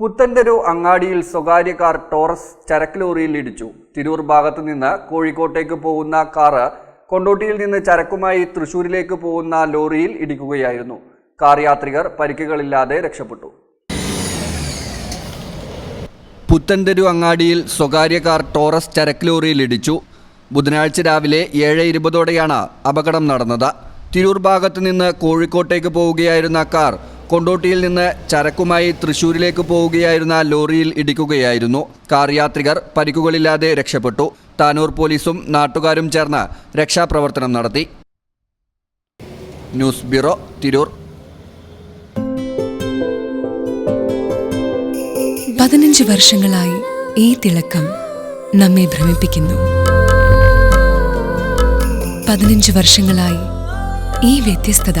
പുത്തൻതെരു അങ്ങാടിയിൽ സ്വകാര്യ car Taurus ചരക്ക് ലോറിയിൽ ഇടിച്ചു. തിരൂർ ഭാഗത്തു നിന്ന് കോഴിക്കോട്ടേക്ക് പോകുന്ന കാറ് കൊണ്ടോട്ടിയിൽ നിന്ന് ചരക്കുമായി തൃശൂരിലേക്ക് പോകുന്ന ലോറിയിൽ ഇടിക്കുകയായിരുന്നു. കാർ യാത്രികർ പരിക്കുകളില്ലാതെ രക്ഷപ്പെട്ടു. പുത്തൻതെരു അങ്ങാടിയിൽ സ്വകാര്യ കാർ ടോറസ് ചരക്ക് ലോറിയിൽ ഇടിച്ചു. ബുധനാഴ്ച രാവിലെ ഏഴ് ഇരുപതോടെയാണ് അപകടം നടന്നത്. തിരൂർ ഭാഗത്തു നിന്ന് കോഴിക്കോട്ടേക്ക് പോവുകയായിരുന്ന കാർ കൊണ്ടോട്ടിയിൽ നിന്ന് ചരക്കുമായി തൃശൂരിലേക്ക് പോവുകയായിരുന്ന ലോറിയിൽ ഇടിക്കുകയായിരുന്നു. കാർ യാത്രികർ പരിക്കുകളില്ലാതെ രക്ഷപ്പെട്ടു. താനൂർ പോലീസും നാട്ടുകാരും ചേർന്ന് രക്ഷാപ്രവർത്തനം നടത്തി. News bureau Tirur. പതിനഞ്ച് വർഷങ്ങളായി ഈ തിളക്കം നമ്മെ ഭ്രമിപ്പിക്കുന്നു. പതിനഞ്ച് വർഷങ്ങളായി ഈ വ്യത്യസ്തത